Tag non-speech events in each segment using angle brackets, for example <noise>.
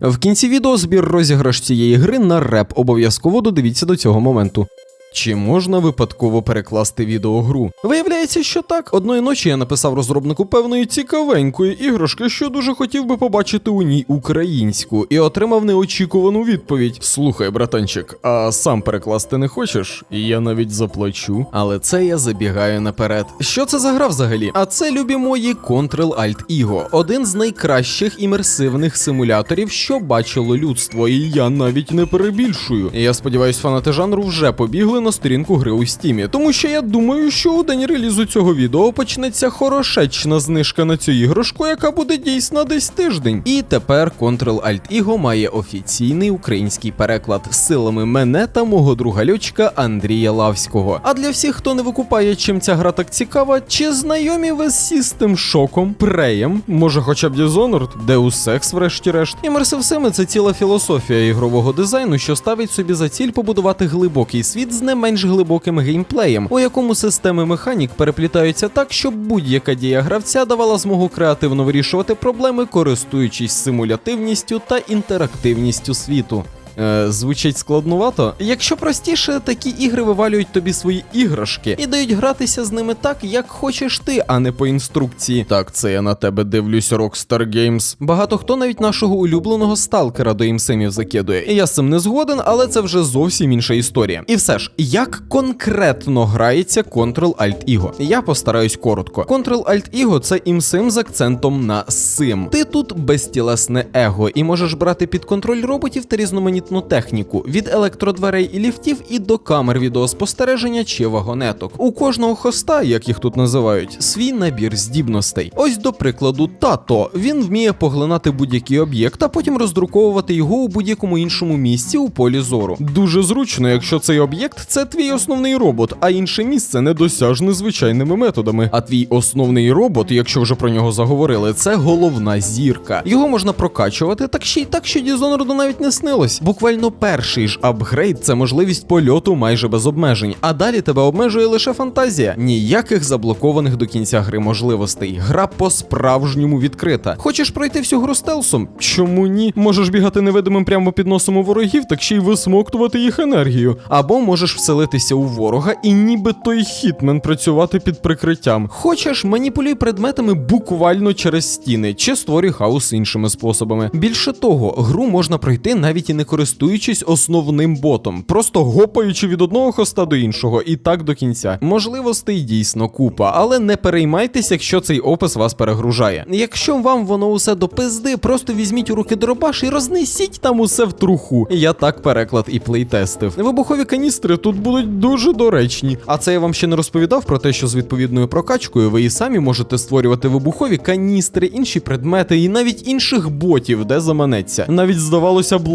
В кінці відео збір розіграш цієї гри на реп. Обов'язково додивіться до цього моменту. Чи можна випадково перекласти відеогру? Виявляється, що так. Одної ночі я написав розробнику певної цікавенької іграшки, що дуже хотів би побачити у ній українську, і отримав неочікувану відповідь: Слухай, братанчик, а сам перекласти не хочеш? Я навіть заплачу. Але це я забігаю наперед. Що це за гра взагалі? А це любі мої Ctrl-Alt Ego, один з найкращих імерсивних симуляторів, що бачило людство, і я навіть не перебільшую. Я сподіваюсь, фанати жанру вже побігли на сторінку гри у стімі, тому що я думаю, що у день релізу цього відео почнеться хорошечна знижка на цю іграшку, яка буде дійсна десь тиждень. І тепер Ctrl-Alt Ego має офіційний український переклад з силами мене та мого друга льотчика Андрія Лавського. А для всіх, хто не викупає, чим ця гра так цікава, чи знайомі ви з System Shock, Преєм, може хоча б Dishonored, Deus Ex, врешті-решт. Immersive Sim – це ціла філософія ігрового дизайну, що ставить собі за ціль побудувати глибокий світ з не менш глибоким геймплеєм, у якому системи механік переплітаються так, щоб будь-яка дія гравця давала змогу креативно вирішувати проблеми, користуючись симулятивністю та інтерактивністю світу. Е, звучить складнувато. Якщо простіше, такі ігри вивалюють тобі свої іграшки і дають гратися з ними так, як хочеш ти, а не по інструкції. Так, це я на тебе дивлюсь, Rockstar Games. Багато хто навіть нашого улюбленого сталкера до імсимів закидує. Я з цим не згоден, але це вже зовсім інша історія. І все ж, як конкретно грається Ctrl-Alt Ego? Я постараюсь коротко. Ctrl-Alt Ego – це імсим з акцентом на сим. Ти тут безтілесне его і можеш брати під контроль роботів та різноманітну техніку від електродверей і ліфтів і до камер відеоспостереження чи вагонеток. У кожного хоста, як їх тут називають, свій набір здібностей. Ось до прикладу, тато він вміє поглинати будь-який об'єкт, а потім роздруковувати його у будь-якому іншому місці у полі зору. Дуже зручно, якщо цей об'єкт це твій основний робот, а інше місце недосяжне звичайними методами. А твій основний робот, якщо вже про нього заговорили, це головна зірка. Його можна прокачувати, так ще й так, що Dishonored навіть не снилось. Буквально перший ж апгрейд це можливість польоту майже без обмежень, а далі тебе обмежує лише фантазія. Ніяких заблокованих до кінця гри можливостей. Гра по-справжньому відкрита. Хочеш пройти всю гру стелсом? Чому ні? Можеш бігати невидимим прямо під носом у ворогів, так ще й висмоктувати їх енергію. Або можеш вселитися у ворога і ніби той хітмен працювати під прикриттям. Хочеш, маніпулюй предметами буквально через стіни, чи створюй хаос іншими способами. Більше того, гру можна пройти навіть і не користуючись основним ботом, просто гопаючи від одного хоста до іншого, і так до кінця. Можливостей дійсно купа, але не переймайтесь, якщо цей опис вас перегружає. Якщо вам воно усе до пизди, просто візьміть у руки дробаш і рознесіть там усе в труху. Я так переклад і плейтестив. Вибухові каністри тут будуть дуже доречні. А це я вам ще не розповідав про те, що з відповідною прокачкою ви і самі можете створювати вибухові каністри, інші предмети і навіть інших ботів, де заманеться. Навіть здавалося б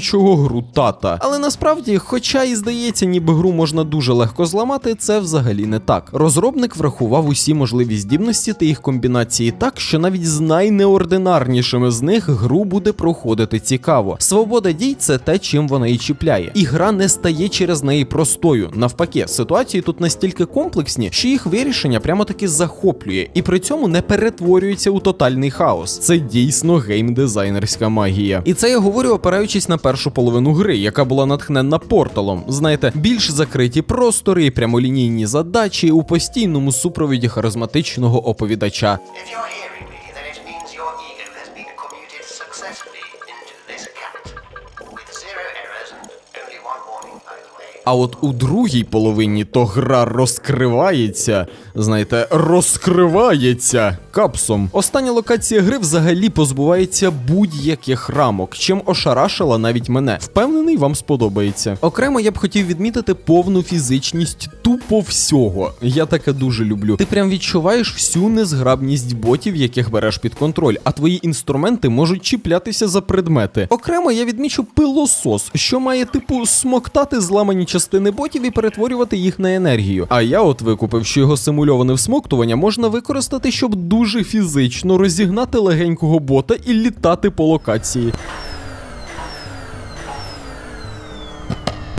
ламаючого гру тата. Але насправді, хоча і здається, ніби гру можна дуже легко зламати, це взагалі не так. Розробник врахував усі можливі здібності та їх комбінації так, що навіть з найнеординарнішими з них гру буде проходити цікаво. Свобода дій це те, чим вона і чіпляє. І гра не стає через неї простою. Навпаки, ситуації тут настільки комплексні, що їх вирішення прямо таки захоплює, і при цьому не перетворюється у тотальний хаос. Це дійсно геймдизайнерська магія. І це я говорю, опираючись на першу половину гри, яка була натхненна порталом. Знаєте, більш закриті простори прямолінійні задачі у постійному супровіді харизматичного оповідача. А от у другій половині то гра розкривається. Знаєте, розкривається капсом. Остання локація гри взагалі позбувається будь-яких рамок, чим ошарашила навіть мене. Впевнений, вам сподобається. Окремо я б хотів відмітити повну фізичність тупо всього. Я таке дуже люблю. Ти прям відчуваєш всю незграбність ботів, яких береш під контроль, а твої інструменти можуть чіплятися за предмети. Окремо я відмічу пилосос, що має типу смоктати зламані частини ботів і перетворювати їх на енергію. А я от викупив, що його симульоване всмоктування можна використати, щоб дуже фізично розігнати легенького бота і літати по локації.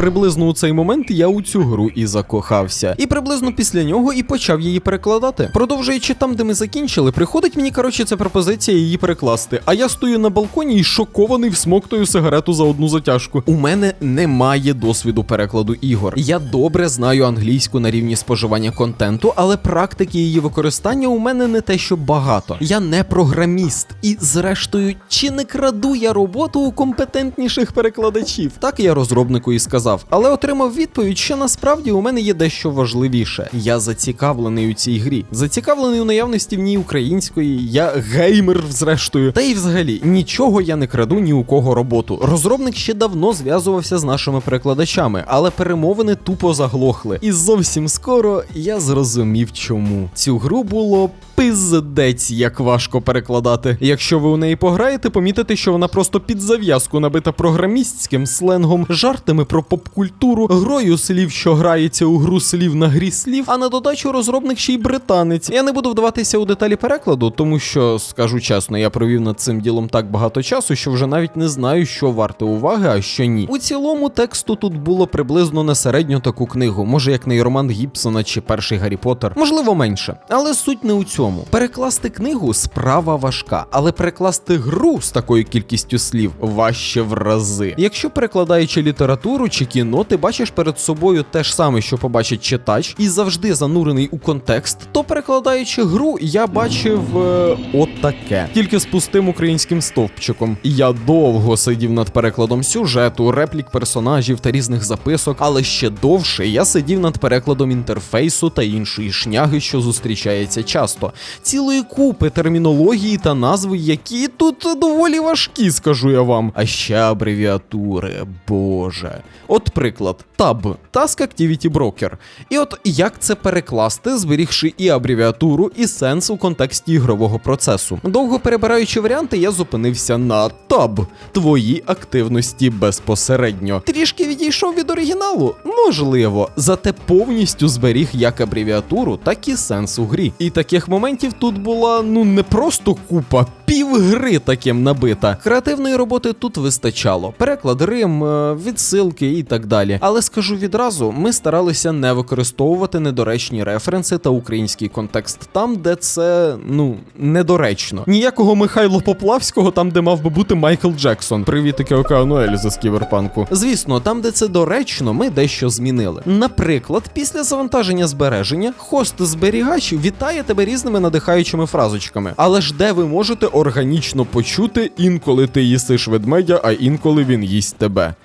Приблизно у цей момент я у цю гру і закохався. І приблизно після нього і почав її перекладати. Продовжуючи там, де ми закінчили, приходить мені коротше ця пропозиція її перекласти. А я стою на балконі і шокований всмоктую сигарету за одну затяжку. У мене немає досвіду перекладу ігор. Я добре знаю англійську на рівні споживання контенту, але практики її використання у мене не те, що багато. Я не програміст. І зрештою, чи не краду я роботу у компетентніших перекладачів? Так я розробнику і сказав, але отримав відповідь, що насправді у мене є дещо важливіше. Я зацікавлений у цій грі, зацікавлений у наявності в ній української. Я геймер, зрештою. Та й взагалі нічого я не краду ні у кого роботу. Розробник ще давно зв'язувався з нашими перекладачами, але перемовини тупо заглохли. І зовсім скоро я зрозумів, чому цю гру було. Пиздець, як важко перекладати. Якщо ви у неї пограєте, помітите, що вона просто під зав'язку набита програмістським сленгом, жартами про попкультуру, грою слів, що грається у гру слів на грі слів, а на додачу розробник ще й британець. Я не буду вдаватися у деталі перекладу, тому що, скажу чесно, я провів над цим ділом так багато часу, що вже навіть не знаю, що варте уваги, а що ні. У цілому тексту тут було приблизно на середню таку книгу, може як нейроман Гібсона чи перший Гаррі Поттер, можливо менше. Але суть не у цьому. Перекласти книгу справа важка, але перекласти гру з такою кількістю слів важче в рази. Якщо перекладаючи літературу чи кіно, ти бачиш перед собою те ж саме, що побачить читач, і завжди занурений у контекст, то перекладаючи гру, я бачив е, отаке, тільки з пустим українським стовпчиком. Я довго сидів над перекладом сюжету, реплік персонажів та різних записок, але ще довше я сидів над перекладом інтерфейсу та іншої шняги, що зустрічається часто. Цілої купи термінології та назви, які тут доволі важкі, скажу я вам. А ще абревіатури, боже. От приклад, TAB – Task Activity Broker. І от як це перекласти, зберігши і абревіатуру, і сенс у контексті ігрового процесу. Довго перебираючи варіанти, я зупинився на TAB – твої активності безпосередньо. Трішки відійшов від оригіналу, можливо, зате повністю зберіг як абревіатуру, так і сенс у грі. І таких моментів тут була ну не просто купа. Півгри таким набита. Креативної роботи тут вистачало. Переклад Рим, е, відсилки і так далі. Але скажу відразу, ми старалися не використовувати недоречні референси та український контекст там, де це ну недоречно. Ніякого Михайло Поплавського, там, де мав би бути Майкл Джексон. Привітики Океану Ельзи з кіберпанку. Звісно, там, де це доречно, ми дещо змінили. Наприклад, після завантаження збереження, хост-зберігач вітає тебе різними надихаючими фразочками. Але ж де ви можете органічно почути, інколи ти їсиш ведмедя, а інколи він їсть тебе.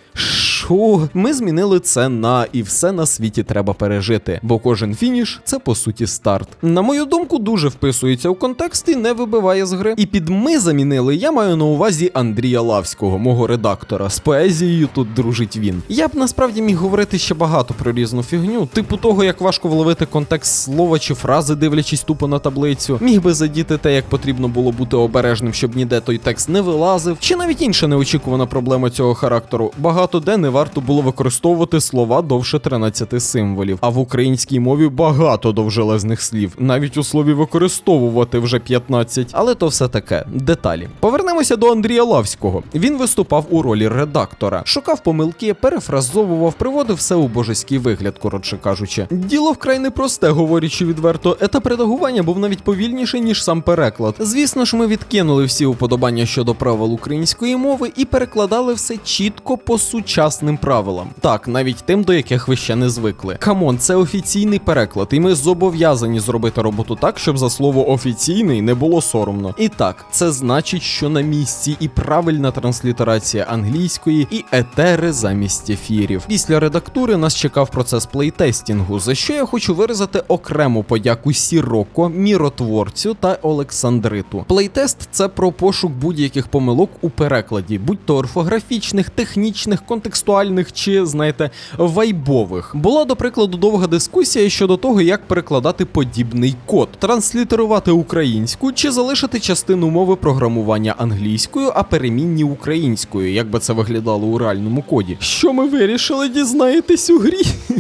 Що? Ми змінили це на і все на світі треба пережити, бо кожен фініш це по суті старт. На мою думку, дуже вписується у контекст і не вибиває з гри. І під ми замінили, я маю на увазі Андрія Лавського, мого редактора. З поезією тут дружить він. Я б насправді міг говорити ще багато про різну фігню, типу того, як важко вловити контекст слова чи фрази, дивлячись тупо на таблицю. Міг би задіти те, як потрібно було бути обережним, щоб ніде той текст не вилазив, чи навіть інша неочікувана проблема цього характеру. Багато де не варто було використовувати слова довше 13 символів. А в українській мові багато довжелезних слів, навіть у слові використовувати вже 15. Але то все таке деталі. Повернемося до Андрія Лавського. Він виступав у ролі редактора, шукав помилки, перефразовував, приводив все у божеський вигляд, коротше кажучи. Діло вкрай непросте, говорячи відверто. Етап редагування був навіть повільніший, ніж сам переклад. Звісно ж, ми відкинули всі уподобання щодо правил української мови і перекладали все чітко по сучасним правилам. Так, навіть тим, до яких ви ще не звикли. Камон, це офіційний переклад, і ми зобов'язані зробити роботу так, щоб за слово офіційний не було соромно. І так, це значить, що на місці і правильна транслітерація англійської, і етери замість ефірів. Після редактури нас чекав процес плейтестінгу, за що я хочу виразити окрему подяку Сіроко, міротворцю та Олександриту. Плейтест це про пошук будь-яких помилок у перекладі, будь то орфографічних, технічних, контекстуальних чи, знаєте, вайбових. Була, до прикладу, довга дискусія щодо того, як перекладати подібний код, транслітерувати українську чи залишити частину мови програмування англійською, а перемінні українською, як би це виглядало у реальному коді. Що ми вирішили, дізнаєтесь у грі? <laughs>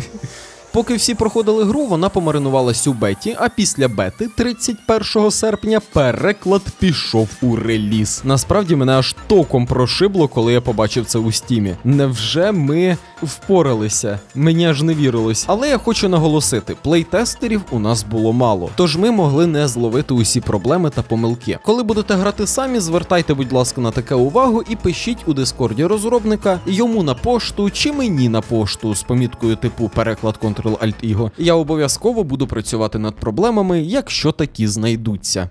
Поки всі проходили гру, вона помаринувалась у беті, а після бети, 31 серпня, переклад пішов у реліз. Насправді мене аж током прошибло, коли я побачив це у стімі. Невже ми впоралися? Мені аж не вірилось. Але я хочу наголосити: плейтестерів у нас було мало, тож ми могли не зловити усі проблеми та помилки. Коли будете грати самі, звертайте, будь ласка, на таке увагу і пишіть у дискорді розробника йому на пошту чи мені на пошту з поміткою типу переклад Ctrl-Alt-Іго. Я обов'язково буду працювати над проблемами, якщо такі знайдуться.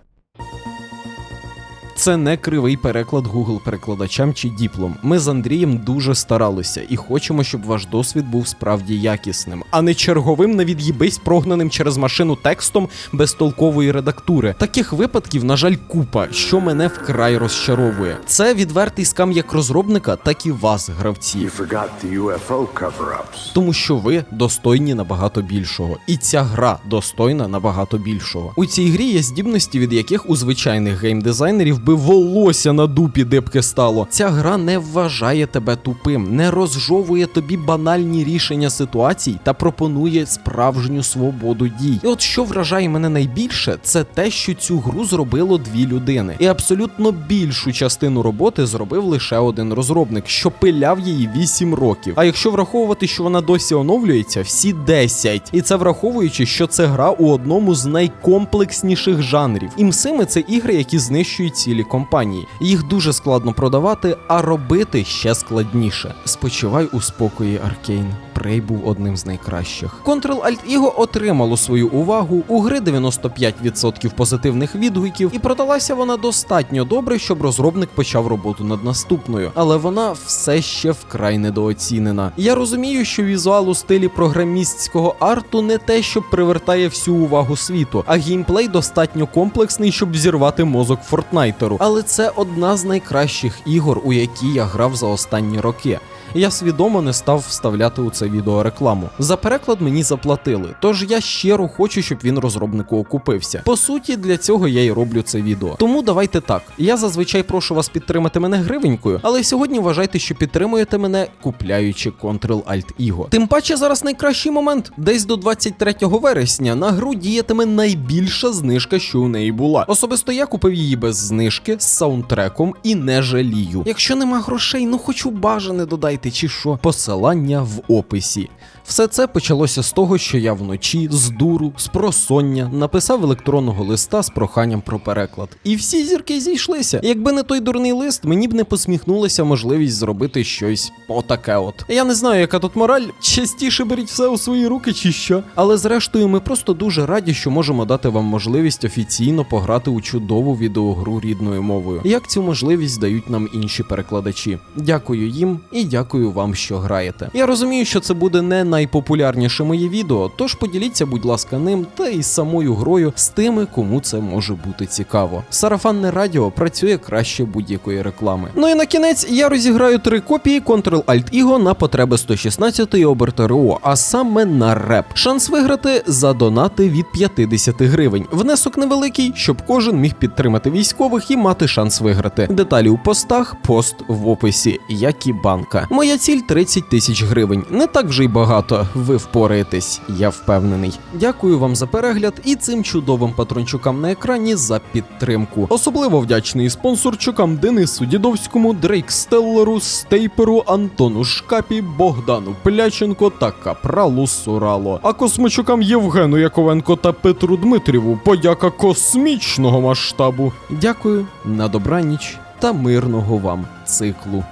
Це не кривий переклад Google перекладачам чи діплом. Ми з Андрієм дуже старалися і хочемо, щоб ваш досвід був справді якісним, а не черговим на від'їбись прогнаним через машину текстом без толкової редактури. Таких випадків, на жаль, купа, що мене вкрай розчаровує. Це відвертий скам як розробника, так і вас, гравці. Тому що ви достойні набагато більшого, і ця гра достойна набагато більшого. У цій грі є здібності, від яких у звичайних геймдизайнерів би волосся на дупі дибки стало. Ця гра не вважає тебе тупим, не розжовує тобі банальні рішення ситуацій та пропонує справжню свободу дій. І от що вражає мене найбільше, це те, що цю гру зробило дві людини, і абсолютно більшу частину роботи зробив лише один розробник, що пиляв її 8 років. А якщо враховувати, що вона досі оновлюється, всі 10. І це враховуючи, що це гра у одному з найкомплексніших жанрів. Імсими це ігри, які знищують цілі компанії. Їх дуже складно продавати, а робити ще складніше. Спочивай у спокої, Аркейн. Prey був одним з найкращих. Ctrl-Alt Іго отримало свою увагу. У гри 95% позитивних відгуків, і продалася вона достатньо добре, щоб розробник почав роботу над наступною, але вона все ще вкрай недооцінена. Я розумію, що візуал у стилі програмістського арту не те, що привертає всю увагу світу, а геймплей достатньо комплексний, щоб взірвати мозок Фортнайтеру. Але це одна з найкращих ігор, у які я грав за останні роки. Я свідомо не став вставляти у це відео рекламу. За переклад мені заплатили, тож я щиро хочу, щоб він розробнику окупився. По суті, для цього я і роблю це відео. Тому давайте так. Я зазвичай прошу вас підтримати мене гривенькою, але сьогодні вважайте, що підтримуєте мене, купляючи Ctrl-Alt Іго. Тим паче зараз найкращий момент. Десь до 23 вересня на гру діятиме найбільша знижка, що у неї була. Особисто я купив її без знижки з саундтреком і не жалію. Якщо нема грошей, ну хочу бажане додайте чи що. Посилання в описі. Все це почалося з того, що я вночі з дуру, з просоння написав електронного листа з проханням про переклад. І всі зірки зійшлися. Якби не той дурний лист, мені б не посміхнулася можливість зробити щось отаке от. Я не знаю, яка тут мораль. Частіше беріть все у свої руки чи що. Але зрештою, ми просто дуже раді, що можемо дати вам можливість офіційно пограти у чудову відеогру рідною мовою. Як цю можливість дають нам інші перекладачі. Дякую їм і дякую вам, що граєте. Я розумію, що це буде не найпопулярніше моє відео, тож поділіться, будь ласка, ним та і самою грою з тими, кому це може бути цікаво. Сарафанне радіо працює краще будь-якої реклами. Ну і на кінець я розіграю три копії Ctrl-Alt Іго на потреби 116-ї ОБРТРО, а саме на реп. Шанс виграти за донати від 50 гривень. Внесок невеликий, щоб кожен міг підтримати військових і мати шанс виграти. Деталі у постах, пост в описі, як і банка. Моя ціль 30 тисяч гривень. Не так вже й багато. Ви впораєтесь, я впевнений. Дякую вам за перегляд і цим чудовим патрончукам на екрані за підтримку. Особливо вдячний спонсорчукам Денису Дідовському, Дрейк Стеллеру, Стейперу, Антону Шкапі, Богдану Пляченко та Капралу Сурало. А космочукам Євгену Яковенко та Петру Дмитріву подяка космічного масштабу. Дякую, на добраніч та мирного вам циклу.